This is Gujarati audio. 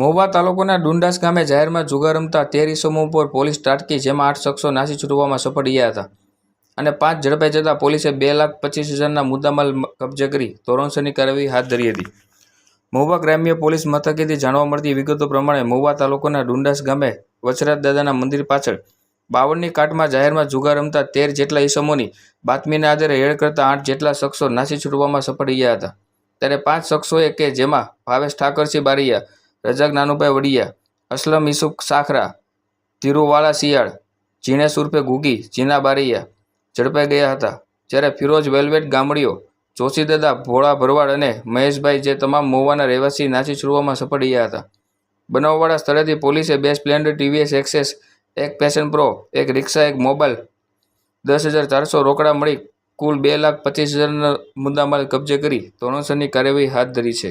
મહુવા તાલુકાના ડુંડાસ ગામે જાહેરમાં જુગાર રમતા તેર ઇસમો ઉપર પોલીસ તાટકી, જેમાં આઠ શખ્સો નાસી છૂટવામાં સફળ રહ્યા હતા. અને પાંચ ઝડપાઈ જતાં પોલીસે બે લાખ પચીસ હજારના મુદ્દામાલ કબજે કરી ધોરણસરની કાર્યવાહી હાથ ધરી હતી. મહુવા ગ્રામ્ય પોલીસ મથકેથી જાણવા મળતી વિગતો પ્રમાણે મહુવા તાલુકાના ડુંડાસ ગામે વચરાજ દાદાના મંદિર પાછળ બાવળની કાટમાં જાહેરમાં જુગાર રમતા તેર જેટલા ઈસમોની બાતમીના આધારે હેળ કરતા આઠ જેટલા શખ્સો નાસી છૂટવામાં સફળ રહ્યા હતા. ત્યારે પાંચ શખ્સોએ કે જેમાં ભાવેશ ઠાકરસિંહ બારૈયા રજાક નાનુભાઈ વડિયા, અસલમ ઈસુક સાખરા ધીરુવાળા શિયાળ જીણેશ ઉર્ફે ગુગી જીના બારૈયા ઝડપાઈ ગયા હતા. જ્યારે ફિરોજ વેલ્વેટ ગામડીઓ જોશીદાદા ભોળા ભરવાડ અને મહેશભાઈ જે તમામ મોવાના રહેવાસી નાસી છૂટવામાં સફળ રહ્યા હતા. બનાવવાળા સ્થળેથી પોલીસે બે સ્પ્લેન્ડર ટીવીએસ એક્સેસ, એક પેશન પ્રો, એક રિક્ષા, એક મોબાઈલ દસ હજાર ચારસો રોકડા મળી, કુલ બે લાખ પચીસ હજારના મુદ્દામાલ કબજે કરી ધોરણસરની કાર્યવાહી હાથ ધરી છે.